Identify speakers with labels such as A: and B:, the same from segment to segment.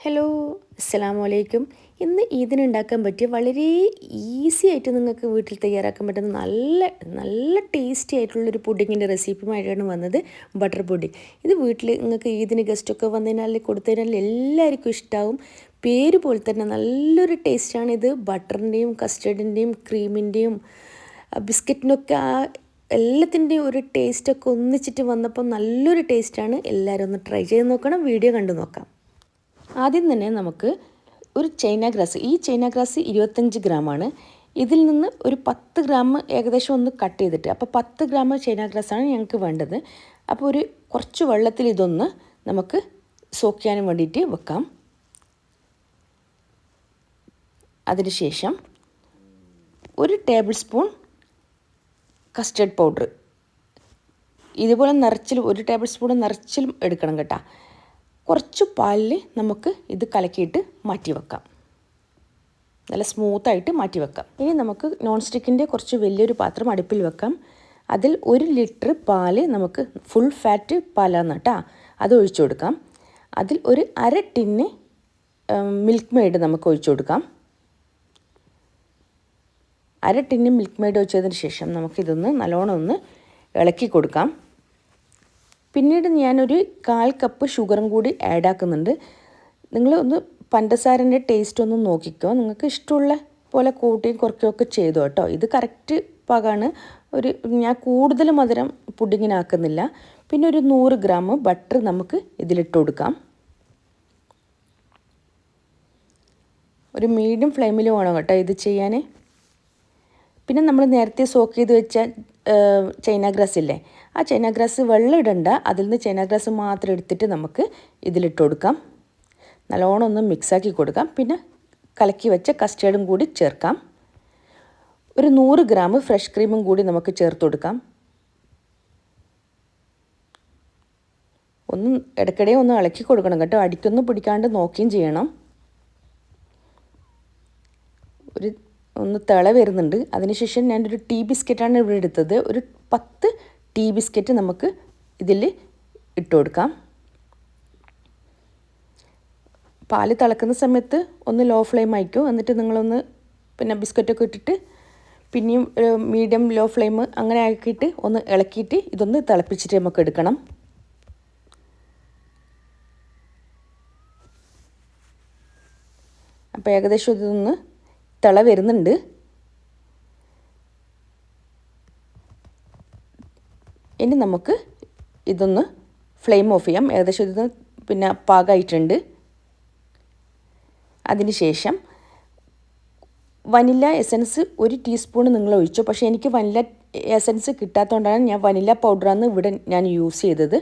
A: Hello അസ്സലാമു അലൈക്കും ഇന്ന് ഈദിനുണ്ടാക്കാൻ പറ്റിയ വളരെ ഈസി ആയിട്ട് നിങ്ങൾക്ക് വീട്ടിൽ തയ്യാറാക്കാൻ പറ്റുന്ന നല്ല നല്ല ടേസ്റ്റി ആയിട്ടുള്ളൊരു പുഡിങ്ങിന്റെ റെസിപ്പിയുമായിട്ടാണ് വന്നത് ബട്ടർ പുഡിങ് ഇത് വീട്ടിൽ നിങ്ങൾക്ക് ഈദിന് ഗസ്റ്റൊക്കെ വന്നതിനാൽ കൊടുത്തതിനാൽ എല്ലാവർക്കും ഇഷ്ടമാവും പേര് പോലെ തന്നെ നല്ലൊരു ടേസ്റ്റാണ് ഇത്. ബട്ടറിന്റെയും കസ്റ്റേർഡിന്റെയും ക്രീമിന്റെയും ബിസ്ക്കറ്റിനൊക്കെ ആ എല്ലാത്തിന്റെയും ഒരു ടേസ്റ്റൊക്കെ ഒന്നിച്ചിട്ട് വന്നപ്പോൾ നല്ലൊരു ടേസ്റ്റാണ്. എല്ലാവരും ഒന്ന് ട്രൈ ചെയ്ത് നോക്കണം വീഡിയോ കണ്ടു നോക്കാം. ആദ്യം തന്നെ നമുക്ക് ഒരു ചൈന ഗ്രാസ് ഈ ചൈന ഗ്രാസ് ഇരുപത്തഞ്ച് ഗ്രാമാണ് ഇതിൽ നിന്ന് ഒരു പത്ത് ഗ്രാം ഏകദേശം ഒന്ന് കട്ട് ചെയ്തിട്ട് അപ്പോൾ പത്ത് ഗ്രാം ചൈന ഗ്രാസാണ് ഞങ്ങൾക്ക് വേണ്ടത്. അപ്പോൾ ഒരു കുറച്ച് വെള്ളത്തിൽ ഇതൊന്ന് നമുക്ക് സോക്ക് ചെയ്യാനും വേണ്ടിയിട്ട് വെക്കാം. അതിനുശേഷം ഒരു ടേബിൾ സ്പൂൺ കസ്റ്റേർഡ് പൗഡർ. ഇതുപോലെ നിറച്ചിലും ഒരു ടേബിൾ സ്പൂൺ നിറച്ചിലും എടുക്കണം കേട്ടോ. കുറച്ച് പാലിൽ നമുക്ക് ഇത് കലക്കിയിട്ട് മാറ്റി വെക്കാം. നല്ല സ്മൂത്തായിട്ട് മാറ്റി വെക്കാം. ഇനി നമുക്ക് നോൺ സ്റ്റിക്കിന്റെ കുറച്ച് വലിയൊരു പാത്രം അടുപ്പിൽ വെക്കാം. അതിൽ ഒരു ലിറ്റർ പാൽ നമുക്ക് ഫുൾ ഫാറ്റ് പാലാണ് കേട്ടോ അത് ഒഴിച്ചു കൊടുക്കാം. അതിൽ ഒരു അര ടിന്ന് മിൽക്ക് മെയ്ഡ് നമുക്ക് ഒഴിച്ചു കൊടുക്കാം. അര ടിന്ന് മിൽക്ക് മെയ്ഡ് ഒഴിച്ചതിന് ശേഷം നമുക്കിതൊന്ന് നല്ലോണം ഒന്ന് ഇളക്കി കൊടുക്കാം. പിന്നീട് ഞാനൊരു കാൽ കപ്പ് ഷുഗറും കൂടി ആഡ് ആക്കുന്നുണ്ട്. നിങ്ങൾ ഒന്ന് പഞ്ചസാരന്റെ ടേസ്റ്റ് ഒന്ന് നോക്കിക്കോ. നിങ്ങൾക്ക് ഇഷ്ടമുള്ള പോലെ കൂട്ടിയും കുറയ്ക്കുകയൊക്കെ ചെയ്തു കേട്ടോ. ഇത് കറക്റ്റ് പാകമാണ് ഒരു ഞാൻ കൂടുതൽ മധുരം പുഡിങ്ങിനാക്കുന്നില്ല പിന്നെ ഒരു നൂറ് ഗ്രാം ബട്ടർ നമുക്ക് ഇതിലിട്ട് കൊടുക്കാം. ഒരു മീഡിയം ഫ്ലെയിമിൽ വേണം കേട്ടോ ഇത് ചെയ്യാൻ പിന്നെ നമ്മൾ നേരത്തെ സോക്ക് ചെയ്ത് വെച്ച ചൈന ഗ്രാസ് ഇല്ലേ? ആ ചൈന ഗ്രാസ് വെള്ളം ഇടണ്ട. അതിൽ നിന്ന് ചൈന ഗ്രാസ് മാത്രം എടുത്തിട്ട് നമുക്ക് ഇതിലിട്ട് കൊടുക്കാം. നല്ലോണം ഒന്ന് മിക്സാക്കി കൊടുക്കാം. പിന്നെ കലക്കി വെച്ച കസ്റ്റേർഡും കൂടി ചേർക്കാം. ഒരു നൂറ് ഗ്രാം ഫ്രഷ് ക്രീമും കൂടി നമുക്ക് ചേർത്ത് കൊടുക്കാം. ഒന്ന് ഇടയ്ക്കിടെ ഒന്ന് ഇളക്കി കൊടുക്കണം കേട്ടോ. അടിക്കൊന്നും പിടിക്കാണ്ട് നോക്കുകയും ചെയ്യണം ഒരു ഒന്ന് തിള വരുന്നുണ്ട്. അതിനുശേഷം ഞാനൊരു ടീ ബിസ്ക്കറ്റാണ് ഇവിടെ എടുത്തത്. ഒരു പത്ത് ടീ ബിസ്ക്കറ്റ് നമുക്ക് ഇതിൽ ഇട്ട് കൊടുക്കാം. പാൽ തിളക്കുന്ന സമയത്ത് ഒന്ന് ലോ ഫ്ലെയിം ആയിക്കോ. എന്നിട്ട് നിങ്ങളൊന്ന് പിന്നെ ബിസ്ക്കറ്റൊക്കെ ഇട്ടിട്ട് പിന്നെയും മീഡിയം ലോ ഫ്ലെയിം അങ്ങനെ ആക്കിയിട്ട് ഒന്ന് ഇളക്കിയിട്ട് ഇതൊന്ന് തിളപ്പിച്ചിട്ട് നമുക്ക് എടുക്കണം. അപ്പോൾ ഏകദേശം ഇതൊന്ന് തിള വരുന്നുണ്ട്. ഇനി നമുക്ക് ഇതൊന്ന് ഫ്ലെയിം ഓഫ് ചെയ്യാം. ഏകദേശം ഇതൊന്ന് പിന്നെ പാകമായിട്ടുണ്ട് അതിനുശേഷം വനില എസൻസ് ഒരു ടീസ്പൂൺ നിങ്ങൾ ഒഴിച്ചു. പക്ഷേ എനിക്ക് വനില എസൻസ് കിട്ടാത്തതുകൊണ്ടാണ് ഞാൻ വനില പൗഡറാണ് ഇവിടെ ഞാൻ യൂസ് ചെയ്തത്.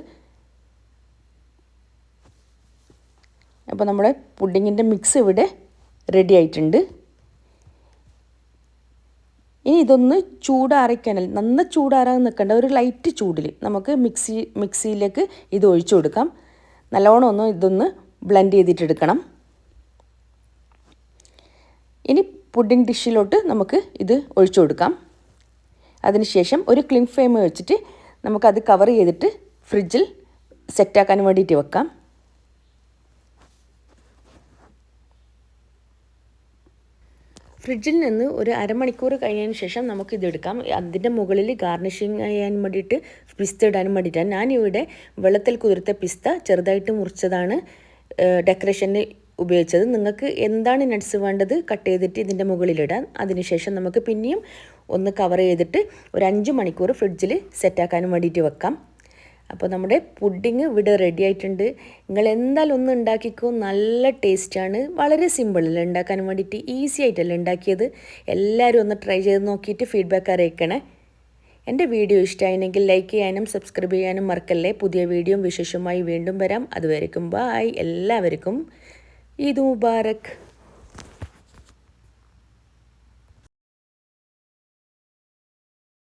A: അപ്പോൾ നമ്മുടെ പുഡിങ്ങിന്റെ മിക്സ് ഇവിടെ റെഡി ആയിട്ടുണ്ട്. ഇനി ഇതൊന്ന് ചൂടാറിക്കാനൽ നന്ന ചൂടാറാൻ നിൽക്കേണ്ട ഒരു ലൈറ്റ് ചൂടിൽ നമുക്ക് മിക്സി മിക്സിയിലേക്ക് ഇത് ഒഴിച്ചു കൊടുക്കാം. നല്ലോണം ഒന്ന് ഇതൊന്ന് ബ്ലെൻഡ് ചെയ്തിട്ടെടുക്കണം ഇനി പുഡിംഗ് ഡിഷിലോട്ട് നമുക്ക് ഇത് ഒഴിച്ചു കൊടുക്കാം. അതിനുശേഷം ഒരു ക്ലിൻ ഫ്ലെയിം വെച്ചിട്ട് നമുക്കത് കവർ ചെയ്തിട്ട് ഫ്രിഡ്ജിൽ സെറ്റാക്കാൻ വേണ്ടിയിട്ട് വെക്കാം. ഫ്രിഡ്ജിൽ നിന്ന് ഒരു അരമണിക്കൂർ കഴിഞ്ഞതിന് ശേഷം നമുക്ക് എടുക്കാം. അതിന്റെ മുകളിൽ ഗാർണിഷിങ് ചെയ്യാൻ വേണ്ടിയിട്ട് പിസ്ത ഇടാൻ വേണ്ടിയിട്ടാണ്. ഞാനിവിടെ വെള്ളത്തിൽ കുതിർത്ത പിസ്ത ചെറുതായിട്ട് മുറിച്ചതാണ് ഡെക്കറേഷന് ഉപയോഗിച്ചത്. നിങ്ങൾക്ക് എന്താണ് നട്ട്സ് വേണ്ടത് കട്ട് ചെയ്തിട്ട് ഇതിന്റെ മുകളിലിടാൻ അതിനുശേഷം നമുക്ക് പിന്നെയും ഒന്ന് കവർ ചെയ്തിട്ട് ഒരു അഞ്ച് മണിക്കൂർ ഫ്രിഡ്ജിൽ സെറ്റാക്കാനും വേണ്ടിയിട്ട് വെക്കാം. അപ്പോൾ നമ്മുടെ പുഡിങ് ഇവിടെ റെഡി ആയിട്ടുണ്ട്. നിങ്ങൾ എന്തായാലും ഒന്ന് ഉണ്ടാക്കിക്കോ. നല്ല ടേസ്റ്റാണ് വളരെ സിമ്പിളല്ലേ ഉണ്ടാക്കാൻ വേണ്ടിയിട്ട്? ഈസി ആയിട്ടല്ലേ ഉണ്ടാക്കിയത്. എല്ലാവരും ഒന്ന് ട്രൈ ചെയ്ത് നോക്കിയിട്ട് ഫീഡ്ബാക്ക് അറിയിക്കണേ. എന്റെ വീഡിയോ ഇഷ്ടമായിരുന്നെങ്കിൽ ലൈക്ക് ചെയ്യാനും സബ്സ്ക്രൈബ് ചെയ്യാനും മറക്കല്ലേ. പുതിയ വീഡിയോ വിശേഷമായി വീണ്ടും വരാം. അതുവരെക്കും ബായ് എല്ലാവർക്കും ഈദ് മുബാറക്.